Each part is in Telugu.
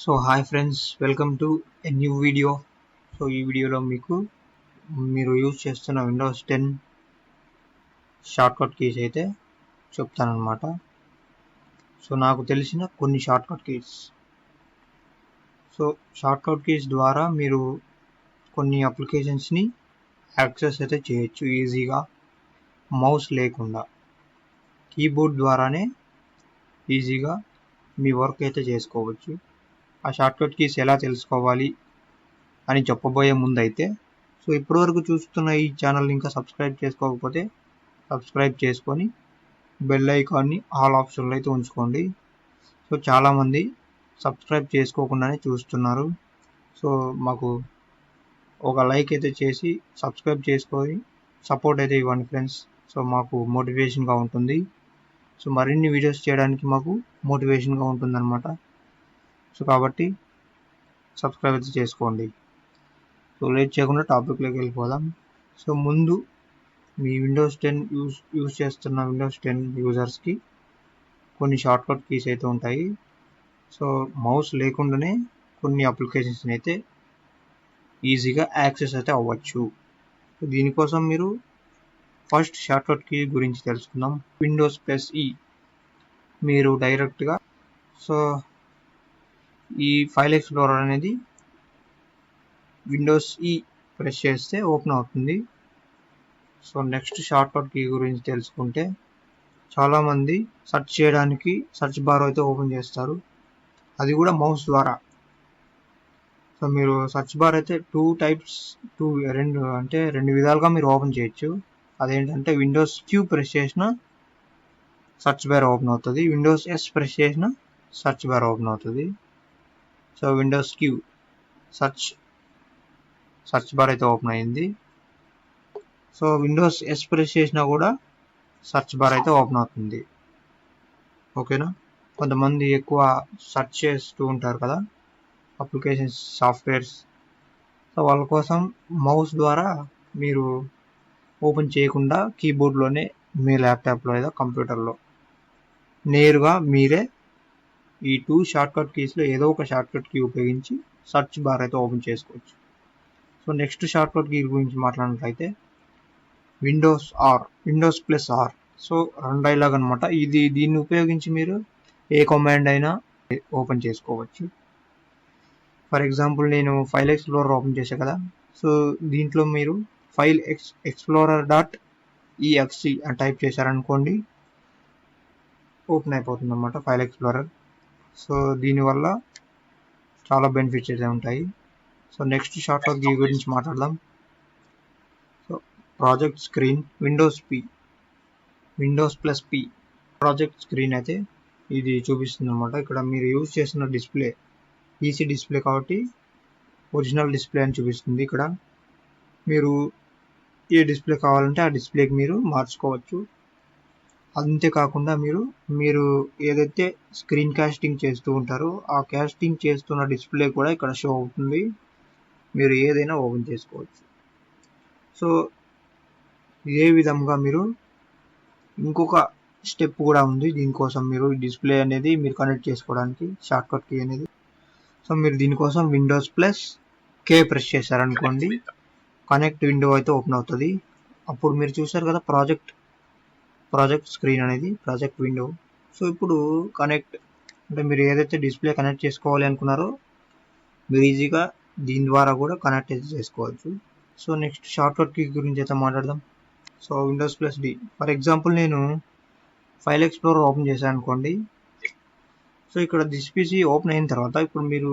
So hi friends welcome to a new video so ఈ వీడియోలో మీకు మీరు యూజ్ చేస్తున్న విండోస్ టెన్ షార్ట్కట్ కీస్ అయితే చెప్తానమాట సో నాకు తెలిసిన కొన్ని shortcut keys so shortcut keys ద్వారా మీరు కొన్ని అప్లికేషన్స్ని యాక్సెస్ అయితే చేయొచ్చు ఈజీగా మౌస్ లేకుండా. కీబోర్డ్ ద్వారానే ఈజీగా మీ వర్క్ అయితే చేసుకోవచ్చు. ఆ షార్ట్కట్ కీస్ ఎలా తెలుసుకోవాలి అని చెప్పబోయే ముందైతే. సో ఇప్పటివరకు చూస్తున్న ఈ ఛానల్ ఇంకా సబ్స్క్రైబ్ చేసుకోకపోతే సబ్స్క్రైబ్ చేసుకొని బెల్ ఐకాన్ని ఆల్ ఆప్షన్లో అయితే ఉంచుకోండి. సో చాలామంది సబ్స్క్రైబ్ చేసుకోకుండానే చూస్తున్నారు. సో మాకు ఒక లైక్ అయితే చేసి సబ్స్క్రైబ్ చేసుకొని సపోర్ట్ అయితే ఇవ్వండి ఫ్రెండ్స్ సో మాకు మోటివేషన్గా ఉంటుంది. సో మరిన్ని వీడియోస్ చేయడానికి మాకు మోటివేషన్గా ఉంటుందన్నమాట. సో కాబట్టి సబ్స్క్రైబ్ అయితే చేసుకోండి. సో లేట్ చేయకుండా టాపిక్లోకి వెళ్ళిపోదాం. సో ముందు మీ విండోస్ టెన్ యూస్ యూస్ చేస్తున్న విండోస్ టెన్ యూజర్స్కి కొన్ని షార్ట్కట్ కీస్ అయితే ఉంటాయి. సో మౌస్ లేకుండానే కొన్ని అప్లికేషన్స్ని అయితే ఈజీగా యాక్సెస్ అయితే అవ్వచ్చు. దీనికోసం మీరు ఫస్ట్ షార్ట్కట్ కీ గురించి తెలుసుకుందాం. విండోస్ ప్లస్ ఈ మీరు డైరెక్ట్గా సో ఈ ఫైల్ ఎక్స్ప్లోరర్ అనేది విండోస్ ఈ ప్రెస్ చేస్తే ఓపెన్ అవుతుంది. సో నెక్స్ట్ షార్ట్కట్ కీ గురించి తెలుసుకుంటే చాలామంది సెర్చ్ చేయడానికి సెర్చ్ బార్ అయితే ఓపెన్ చేస్తారు. అది కూడా మౌస్ ద్వారా. సో మీరు సెర్చ్ బార్ అయితే టూ టైప్స్ టూ రెండు అంటే రెండు విధాలుగా మీరు ఓపెన్ చేయొచ్చు. అదేంటంటే విండోస్ క్యూ ప్రెస్ చేసిన సెర్చ్ బార్ ఓపెన్ అవుతుంది. విండోస్ ఎస్ ప్రెస్ చేసిన సెర్చ్ బార్ ఓపెన్ అవుతుంది. So Windows Q search search bar అయితే ఓపెన్ అయింది. సో విండోస్ ఎస్ ప్రెస్ చేసినా కూడా సర్చ్ బార్ అయితే ఓపెన్ అవుతుంది. ఓకేనా కొంతమంది ఎక్కువ సెర్చ్ చేస్తూ ఉంటారు కదా అప్లికేషన్స్ సాఫ్ట్వేర్స్ సో వాళ్ళ కోసం మౌస్ ద్వారా మీరు ఓపెన్ చేయకుండా కీబోర్డ్లోనే మీ ల్యాప్టాప్లో లేదా కంప్యూటర్లో నేరుగా మీరే ఈ టూ షార్ట్కట్ కీస్లో ఏదో ఒక షార్ట్కట్ కీ ఉపయోగించి సర్చ్ బార్ అయితే ఓపెన్ చేసుకోవచ్చు. సో నెక్స్ట్ షార్ట్కట్ కీ గురించి మాట్లాడినట్లయితే Windows R Windows plus R. So రెండు డైలాగ్ అనమాట ఇది దీన్ని ఉపయోగించి మీరు ఏ కమాండ్ అయినా ఓపెన్ చేసుకోవచ్చు. ఫర్ ఎగ్జాంపుల్ నేను ఫైల్ ఎక్స్ప్లోరర్ ఓపెన్ చేసా కదా. సో దీంట్లో మీరు file ex explorer dot EFC అని టైప్ చేశారనుకోండి ఓపెన్ అయిపోతుంది అనమాట ఫైల్ ఎక్స్ప్లోరర్. సో దీనివల్ల చాలా బెనిఫిట్స్ అయితే ఉంటాయి. So next shortcut key గురించి మాట్లాడదాం. So project screen Windows P Windows plus P project screen అయితే ఇది చూపిస్తుంది అనమాట ఇక్కడ మీరు యూజ్ చేసిన డిస్ప్లే ఈసీ డిస్ప్లే కాబట్టి ఒరిజినల్ డిస్ప్లే అని చూపిస్తుంది ఇక్కడ. మీరు ఏ డిస్ప్లే కావాలంటే ఆ డిస్ప్లేకి మీరు మార్చుకోవచ్చు. అంతేకాకుండా మీరు మీరు ఏదైతే స్క్రీన్ కాస్టింగ్ చేస్తూ ఉంటారో ఆ కాస్టింగ్ చేస్తున్న డిస్ప్లే కూడా ఇక్కడ షో అవుతుంది. మీరు ఏదైనా ఓపెన్ చేసుకోవచ్చు. సో ఇదే విధంగా మీరు ఇంకొక స్టెప్ కూడా ఉంది. దీనికోసం మీరు డిస్ప్లే అనేది మీరు కనెక్ట్ చేసుకోవడానికి షార్ట్కట్ కీ అనేది. సో మీరు దీనికోసం విండోస్ ప్లస్ కే ప్రెస్ చేశారనుకోండి. కనెక్ట్ విండో అయితే ఓపెన్ అవుతుంది. అప్పుడు మీరు చూసారు కదా ప్రాజెక్ట్ ప్రాజెక్ట్ స్క్రీన్ అనేది ప్రాజెక్ట్ విండో. సో ఇప్పుడు కనెక్ట్ అంటే మీరు ఏదైతే డిస్ప్లే కనెక్ట్ చేసుకోవాలి అనుకున్నారో మీరు ఈజీగా దీని ద్వారా కూడా కనెక్ట్ అయితే చేసుకోవచ్చు. సో నెక్స్ట్ షార్ట్కట్ కీ గురించి అయితే మాట్లాడదాం. So Windows plus D. For example నేను ఫైల్ ఎక్స్ప్లోరర్ ఓపెన్ చేశాను అనుకోండి. సో ఇక్కడ దిస్ పీసీ ఓపెన్ అయిన తర్వాత ఇప్పుడు మీరు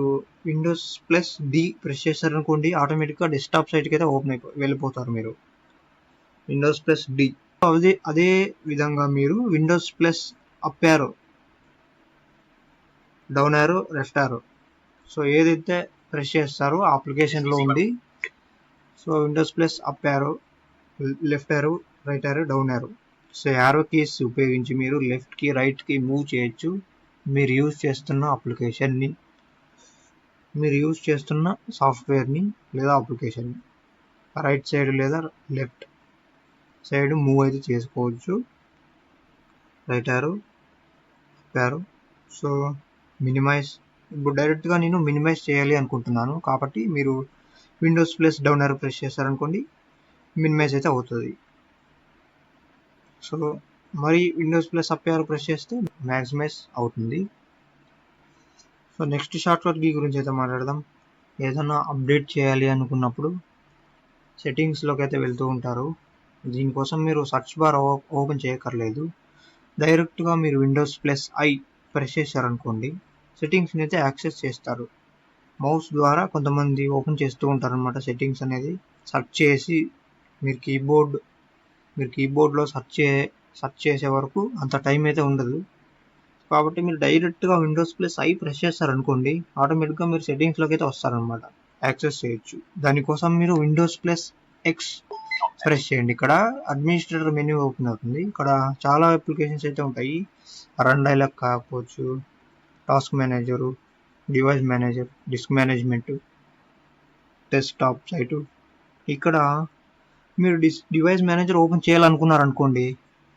విండోస్ ప్లస్ డి ప్రెస్ చేశారనుకోండి ఆటోమేటిక్గా డెస్క్టాప్ సైట్కి అయితే ఓపెన్ అయిపో వెళ్ళిపోతారు మీరు. Windows plus D. అదే అదే విధంగా మీరు Windows plus up arrow down arrow left arrow so ఏదైతే ప్రెస్ చేస్తారో ఆ అప్లికేషన్లో ఉండి so Windows plus up arrow left arrow right arrow down arrow so arrow keys ఉపయోగించి మీరు లెఫ్ట్కి రైట్కి మూవ్ చేయొచ్చు. మీరు యూజ్ చేస్తున్న అప్లికేషన్ని మీరు యూజ్ చేస్తున్న సాఫ్ట్వేర్ని లేదా అప్లికేషన్ని రైట్ సైడ్ లేదా లెఫ్ట్ సైడ్ మూవ్ అయితే చేసుకోవచ్చు. రైట్ ఆరు యారో సో మినిమైజ్ ఇప్పుడు డైరెక్ట్గా నేను మినిమైజ్ చేయాలి అనుకుంటున్నాను. కాబట్టి మీరు Windows plus down arrow press చేస్తారనుకోండి minimise అయితే అవుతుంది. సో మరి Windows plus up arrow press చేస్తే మ్యాక్సిమైజ్ అవుతుంది. So next shortcut key గురించి అయితే మాట్లాడదాం. ఏదైనా అప్డేట్ చేయాలి అనుకున్నప్పుడు సెట్టింగ్స్లోకి అయితే వెళ్తూ ఉంటారు. దీనికోసం మీరు సర్చ్ బార్ ఓపెన్ చేయక్కర్లేదు. డైరెక్ట్గా మీరు విండోస్ ప్లస్ ఐ ప్రెస్ చేశారనుకోండి సెట్టింగ్స్ని అయితే యాక్సెస్ చేస్తారు. మౌస్ ద్వారా కొంతమంది ఓపెన్ చేస్తూ ఉంటారనమాట సెట్టింగ్స్ అనేది. సెర్చ్ చేసి మీరు కీబోర్డ్ మీరు కీబోర్డ్లో సెర్చ్ చే సెర్చ్ చేసే వరకు అంత టైం అయితే ఉండదు. కాబట్టి మీరు డైరెక్ట్గా విండోస్ ప్లస్ ఐ ప్రెస్ చేస్తారనుకోండి ఆటోమేటిక్గా మీరు సెట్టింగ్స్లోకి అయితే వస్తారనమాట యాక్సెస్ చేయొచ్చు. దానికోసం మీరు విండోస్ ప్లస్ ఎక్స్ ప్రెస్ చేయండి. ఇక్కడ అడ్మినిస్ట్రేటర్ మెనూ ఓపెన్ అవుతుంది. ఇక్కడ చాలా అప్లికేషన్స్ అయితే ఉంటాయి. రన్ డైలాగ్ కాకపోవచ్చు task manager device manager disk management desktop site ఇక్కడ మీరు డిస్ డివైస్ మేనేజర్ ఓపెన్ చేయాలనుకున్నారనుకోండి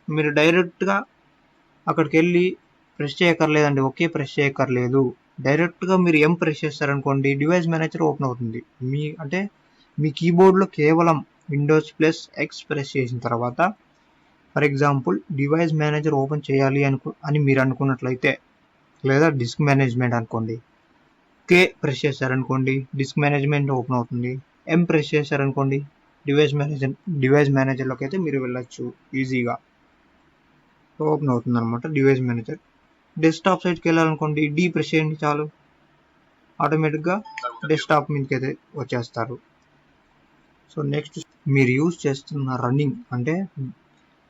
మీరు డైరెక్ట్గా అక్కడికి వెళ్ళి ప్రెస్ చేయక్కర్లేదండి. ఒకే ప్రెస్ చేయక్కర్లేదు. డైరెక్ట్గా మీరు ఏం ప్రెస్ చేస్తారనుకోండి డివైస్ మేనేజర్ ఓపెన్ అవుతుంది. మీ అంటే మీ కీబోర్డ్లో కేవలం విండోస్ ప్లస్ ఎక్స్ ప్రెస్ చేసిన తర్వాత for example device manager open చేయాలి అనుకు అని మీరు అనుకున్నట్లయితే లేదా డిస్క్ మేనేజ్మెంట్ అనుకోండి కే ప్రెస్ చేశారనుకోండి డిస్క్ మేనేజ్మెంట్ ఓపెన్ అవుతుంది ఎం ప్రెస్ చేశారనుకోండి డివైస్ మేనేజర్ డివైస్ మేనేజర్లోకి అయితే మీరు వెళ్ళొచ్చు ఈజీగా ఓపెన్ అవుతుంది అనమాట డివైస్ మేనేజర్ డెస్క్టాప్ సైట్కి వెళ్ళాలనుకోండి డీ ప్రెస్ చేయండి చాలు. ఆటోమేటిక్గా డెస్క్టాప్ మీదకి అయితే వచ్చేస్తారు. సో నెక్స్ట్ మీరు యూజ్ చేస్తున్న రన్నింగ్ అంటే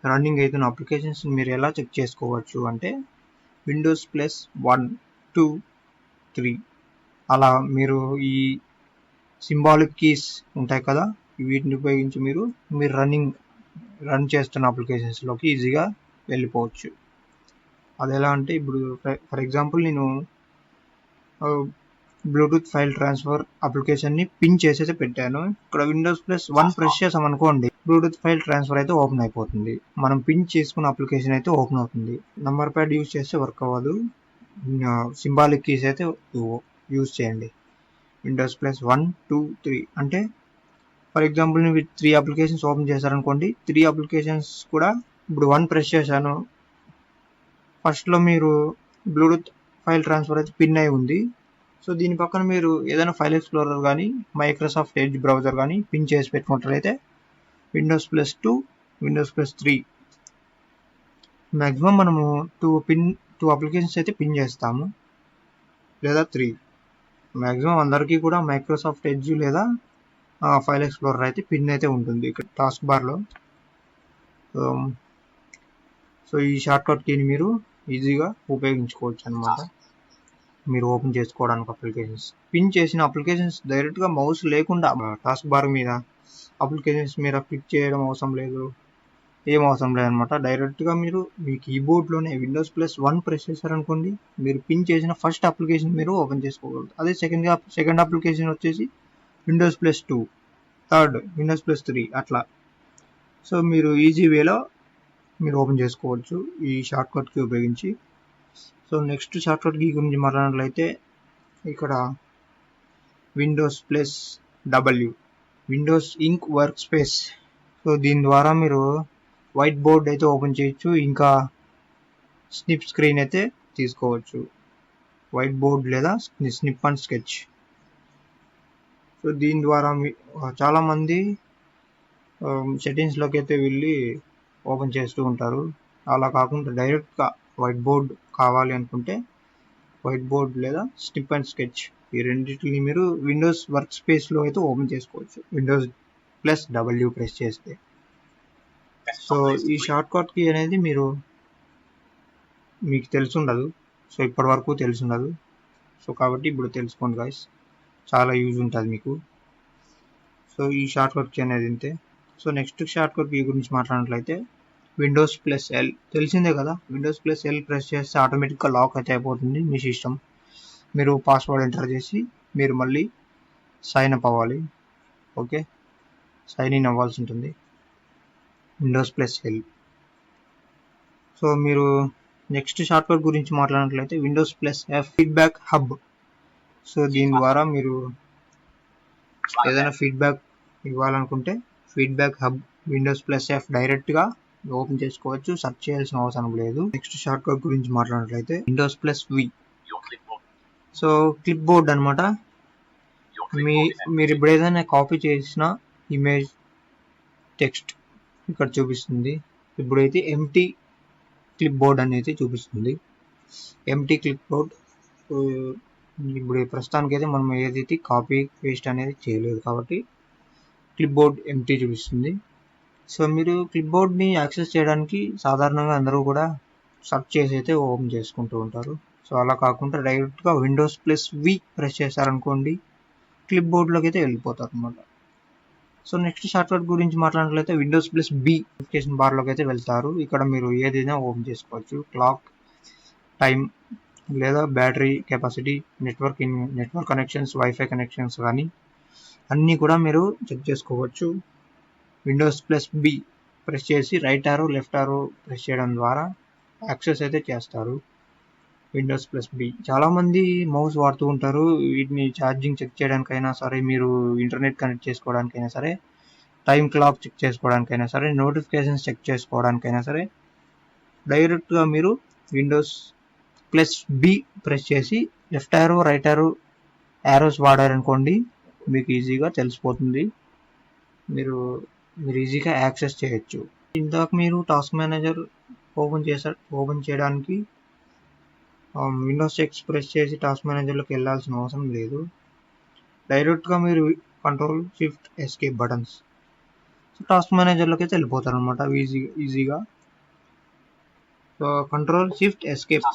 రన్నింగ్ అవుతున్న అప్లికేషన్స్ మీరు ఎలా చెక్ చేసుకోవచ్చు అంటే Windows plus one two three అలా మీరు ఈ సింబాలిక్ కీస్ ఉంటాయి కదా వీటిని ఉపయోగించి మీరు మీరు రన్నింగ్ రన్ చేస్తున్న అప్లికేషన్స్లోకి ఈజీగా వెళ్ళిపోవచ్చు. అది ఎలా అంటే ఇప్పుడు ఫర్ ఎగ్జాంపుల్ నేను బ్లూటూత్ ఫైల్ ట్రాన్స్ఫర్ అప్లికేషన్ని పిన్ చేసేసి పెట్టాను. ఇక్కడ విండోస్ ప్లస్ వన్ ప్రెస్ చేసాం అనుకోండి బ్లూటూత్ ఫైల్ ట్రాన్స్ఫర్ అయితే ఓపెన్ అయిపోతుంది. మనం పిన్ చేసుకున్న అప్లికేషన్ అయితే ఓపెన్ అవుతుంది. నంబర్ ప్యాడ్ యూజ్ చేస్తే వర్క్ అవ్వదు. సింబాలిక్ కీస్ అయితే యూజ్ చేయండి. Windows plus one two three అంటే ఫర్ ఎగ్జాంపుల్ నేను త్రీ అప్లికేషన్స్ ఓపెన్ చేశారనుకోండి త్రీ అప్లికేషన్స్ కూడా ఇప్పుడు వన్ ప్రెస్ చేశాను. ఫస్ట్లో మీరు బ్లూటూత్ ఫైల్ ట్రాన్స్ఫర్ అయితే పిన్ అయి ఉంది. సో దీని పక్కన మీరు ఏదైనా ఫైల్ ఎక్స్ప్లోరర్ కానీ మైక్రోసాఫ్ట్ ఎడ్జ్ బ్రౌజర్ కానీ పిన్ చేసి పెట్టుకుంటారైతే Windows plus two Windows plus three maximum మనము టూ పిన్ టూ అప్లికేషన్స్ అయితే పిన్ చేస్తాము. లేదా త్రీ మ్యాక్సిమం అందరికీ కూడా మైక్రోసాఫ్ట్ ఎడ్జ్ లేదా ఫైల్ ఎక్స్ప్లోరర్ అయితే పిన్ అయితే ఉంటుంది ఇక్కడ టాస్క్ బార్లో సో ఈ షార్ట్ కీని మీరు ఈజీగా ఉపయోగించుకోవచ్చు అనమాట మీరు ఓపెన్ చేసుకోవడానికి అప్లికేషన్స్. పిన్ చేసిన అప్లికేషన్స్ డైరెక్ట్గా మౌస్ లేకుండా టాస్క్ బార్ మీద అప్లికేషన్స్ మీద క్లిక్ చేయడం అవసరం లేదు. ఏం అవసరం లేదనమాట. డైరెక్ట్గా మీరు మీ కీబోర్డ్లోనే విండోస్ ప్లస్ వన్ ప్రెస్ చేశారనుకోండి మీరు పిన్ చేసిన ఫస్ట్ అప్లికేషన్ మీరు ఓపెన్ చేసుకోగలరు. అదే సెకండ్ సెకండ్ అప్లికేషన్ వచ్చేసి Windows plus two third Windows plus three అట్లా. సో మీరు ఈజీ వేలో మీరు ఓపెన్ చేసుకోవచ్చు. ఈ షార్ట్కట్కి ఉపయోగించి సో నెక్స్ట్ షార్ట్ కీ గురించి మాట్లాడినట్లయితే ఇక్కడ Windows plus W Windows ink workspace so దీని ద్వారా మీరు వైట్ బోర్డ్ అయితే ఓపెన్ చేయొచ్చు ఇంకా స్నిప్ స్క్రీన్ అయితే తీసుకోవచ్చు. వైట్ బోర్డ్ లేదా స్నిప్ అండ్ స్కెచ్ సో దీని ద్వారా మీ చాలామంది సెట్టింగ్స్లోకి అయితే వెళ్ళి ఓపెన్ చేస్తూ ఉంటారు. అలా కాకుండా డైరెక్ట్గా వైట్ బోర్డ్ కావాలి అనుకుంటే వైట్ బోర్డ్ లేదా స్టిప్ అండ్ స్కెచ్ ఈ రెండింటిని మీరు విండోస్ వర్క్ స్పేస్లో అయితే ఓపెన్ చేసుకోవచ్చు. విండోస్ ప్లస్ డబ్ల్యూ ప్రెస్ చేస్తే. సో ఈ షార్ట్ కట్ కీ అనేది మీరు మీకు తెలిసి ఉండదు సో ఇప్పటి వరకు తెలిసి ఉండదు సో కాబట్టి ఇప్పుడు తెలుసుకోండి గాయస్ చాలా యూజ్ ఉంటుంది మీకు. సో ఈ షార్ట్ కట్ కీ అనేది అంతే so next shortcut key గురించి మాట్లాడినట్లయితే విండోస్ ప్లస్ ఎల్ తెలిసిందే కదా? విండోస్ ప్లస్ ఎల్ ప్రెస్ చేస్తే ఆటోమేటిక్గా లాక్ అయితే అయిపోతుంది మీ సిస్టమ్ మీరు పాస్వర్డ్ ఎంటర్ చేసి మీరు మళ్ళీ సైన్ అప్ అవ్వాలి. ఓకే? సైన్ ఇన్ అవ్వాల్సి ఉంటుంది. విండోస్ ప్లస్ ఎల్ సో మీరు నెక్స్ట్ షార్ట్ గురించి మాట్లాడినట్లయితే Windows plus F feedback hub so దీని ద్వారా మీరు ఏదైనా ఫీడ్బ్యాక్ ఇవ్వాలనుకుంటే feedback hub Windows plus F డైరెక్ట్గా ఓపెన్ చేసుకోవచ్చు. సెర్చ్ చేయాల్సిన అవసరం లేదు. నెక్స్ట్ షార్ట్ కట్ గురించి మాట్లాడినట్లయితే Windows plus V. So clipboard అనమాట మీ మీరు ఇప్పుడు ఏదైనా కాపీ చేసిన ఇమేజ్ టెక్స్ట్ ఇక్కడ చూపిస్తుంది. ఇప్పుడైతే ఎంటీ క్లిప్ బోర్డ్ అనేది చూపిస్తుంది. ఎంటీ క్లిప్ బోర్డ్ ఇప్పుడు ప్రస్తుతానికి అయితే మనం ఏదైతే కాపీ పేస్ట్ అనేది చేయలేదు కాబట్టి క్లిప్ బోర్డ్ ఎంటీ చూపిస్తుంది. సో మీరు క్లిప్ బోర్డ్ని యాక్సెస్ చేయడానికి సాధారణంగా అందరూ కూడా సర్చ్ చేసి అయితే ఓపెన్ చేసుకుంటూ ఉంటారు. సో అలా కాకుండా డైరెక్ట్గా విండోస్ ప్లస్ వి ప్రెస్ చేశారనుకోండి క్లిప్ బోర్డ్లోకి అయితే వెళ్ళిపోతారు అనమాట సో నెక్స్ట్ షార్ట్కట్ గురించి మాట్లాడినట్లయితే విండోస్ ప్లస్ బి నోటిఫికేషన్ బార్లోకి అయితే వెళ్తారు. ఇక్కడ మీరు ఏదైనా ఓపెన్ చేసుకోవచ్చు. క్లాక్ టైం లేదా battery capacity network in network connections wifi connections కానీ అన్నీ కూడా మీరు చెక్ చేసుకోవచ్చు. విండోస్ ప్లస్ బి ప్రెస్ చేసి right arrow left arrow press చేయడం ద్వారా యాక్సెస్ అయితే చేస్తారు. విండోస్ ప్లస్ బి చాలామంది మౌస్ వాడుతూ ఉంటారు. వీటిని ఛార్జింగ్ చెక్ చేయడానికైనా సరే మీరు ఇంటర్నెట్ కనెక్ట్ చేసుకోవడానికైనా సరే టైం క్లాక్ చెక్ చేసుకోవడానికైనా సరే నోటిఫికేషన్స్ చెక్ చేసుకోవడానికైనా సరే డైరెక్ట్గా మీరు విండోస్ ప్లస్ బి ప్రెస్ చేసి left arrow right arrow arrows వాడారనుకోండి మీకు ఈజీగా తెలిసిపోతుంది. మీరు మీరు ఈజీగా యాక్సెస్ చేయొచ్చు. ఇందాక మీరు టాస్క్ మేనేజర్ ఓపెన్ చేసా ఓపెన్ చేయడానికి విండోస్ ఎక్స్ ప్రెస్ చేసి టాస్క్ మేనేజర్లోకి వెళ్ళాల్సిన అవసరం లేదు. డైరెక్ట్గా మీరు control shift escape buttons so task మేనేజర్లోకి అయితే వెళ్ళిపోతారు అనమాట ఈజీగా. ఈజీగా so control shift escape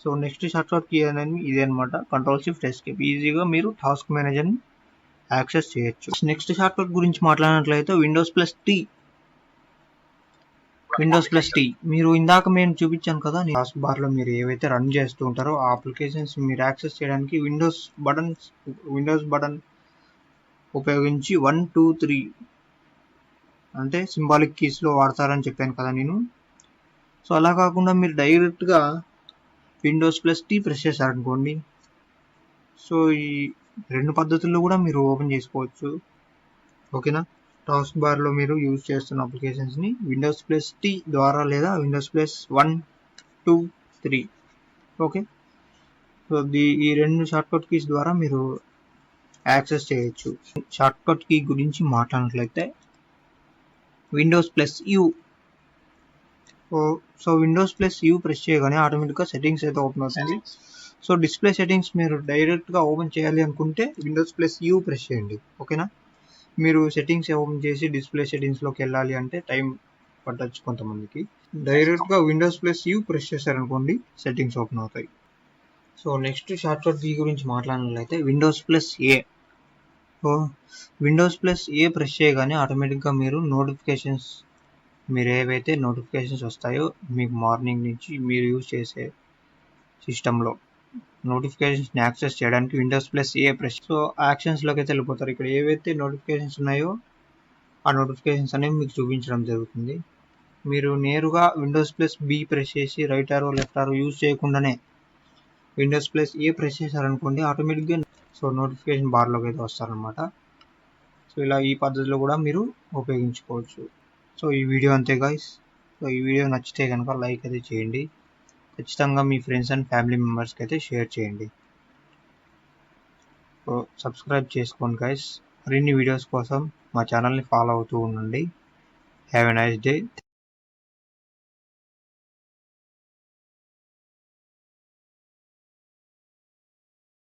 so next shortcut key అనేది ఇదే అనమాట కంట్రోల్ షిఫ్ట్ ఎస్కేప్ ఈజీగా మీరు టాస్క్ మేనేజర్ని యాక్సెస్ చేయొచ్చు. నెక్స్ట్ షార్ట్కట్ గురించి మాట్లాడినట్లయితే Windows plus T Windows plus T మీరు ఇందాక నేను చూపించాను కదా టాస్క్ బార్లో మీరు ఏవైతే రన్ చేస్తూ ఉంటారో ఆ అప్లికేషన్స్ మీరు యాక్సెస్ చేయడానికి విండోస్ బటన్స్ విండోస్ బటన్ ఉపయోగించి వన్ టూ త్రీ అంటే సింబాలిక్ కీస్లో వాడతారని చెప్పాను కదా నేను. సో అలా కాకుండా మీరు డైరెక్ట్గా విండోస్ ప్లస్ టీ ప్రెస్ చేశారనుకోండి. సో ఈ రెండు పద్ధతుల్లో కూడా మీరు ఓపెన్ చేసుకోవచ్చు. ఓకేనా? టాస్క్ బార్లో మీరు యూజ్ చేస్తున్న అప్లికేషన్స్ని విండోస్ ప్లస్ టీ ద్వారా లేదా Windows plus one two three okay so the ఈ రెండు షార్ట్కట్ కీస్ ద్వారా మీరు యాక్సెస్ చేయొచ్చు. షార్ట్కట్ కీ గురించి మాట్లాడినట్లయితే Windows plus U so Windows plus U press చేయగానే ఆటోమేటిక్గా సెట్టింగ్స్ అయితే ఓపెన్ అవుతుంది. సో డిస్ప్లే సెట్టింగ్స్ మీరు డైరెక్ట్గా ఓపెన్ చేయాలి అనుకుంటే విండోస్ ప్లస్ యూ ప్రెస్ చేయండి. ఓకేనా మీరు సెట్టింగ్స్ ఓపెన్ చేసి డిస్ప్లే సెట్టింగ్స్లోకి వెళ్ళాలి అంటే టైం పట్టచ్చు కొంతమందికి. డైరెక్ట్గా విండోస్ ప్లస్ యూ ప్రెస్ చేశారనుకోండి సెట్టింగ్స్ ఓపెన్ అవుతాయి. సో నెక్స్ట్ షార్ట్కట్ కీ గురించి మాట్లాడినట్లయితే Windows plus A so Windows plus A press చేయగానే ఆటోమేటిక్గా మీరు నోటిఫికేషన్స్ మీరు ఏవైతే నోటిఫికేషన్స్ వస్తాయో మీకు మార్నింగ్ నుంచి మీరు యూజ్ చేసే సిస్టంలో నోటిఫికేషన్స్ని యాక్సెస్ చేయడానికి Windows plus A press so యాక్షన్స్లోకి అయితే వెళ్ళిపోతారు. ఇక్కడ ఏవైతే నోటిఫికేషన్స్ ఉన్నాయో ఆ నోటిఫికేషన్స్ అనేవి మీకు చూపించడం జరుగుతుంది. మీరు నేరుగా విండోస్ ప్లస్ బి ప్రెస్ చేసి right arrow left arrow use చేయకుండానే విండోస్ ప్లస్ ఏ ప్రెస్ చేశారనుకోండి ఆటోమేటిక్గా సో నోటిఫికేషన్ బార్లోకి అయితే వస్తారనమాట సో ఇలా ఈ పద్ధతిలో కూడా మీరు ఉపయోగించుకోవచ్చు. సో ఈ వీడియో అంతే గాయస్ సో ఈ వీడియో నచ్చితే కనుక లైక్ అయితే చేయండి. ఖచ్చితంగా మీ ఫ్రెండ్స్ అండ్ ఫ్యామిలీ మెంబర్స్కి అయితే షేర్ చేయండి. సో సబ్స్క్రైబ్ చేసుకోండి గైస్ మరిన్ని వీడియోస్ కోసం మా ఛానల్ని ఫాలో అవుతూ ఉండండి. Have a nice day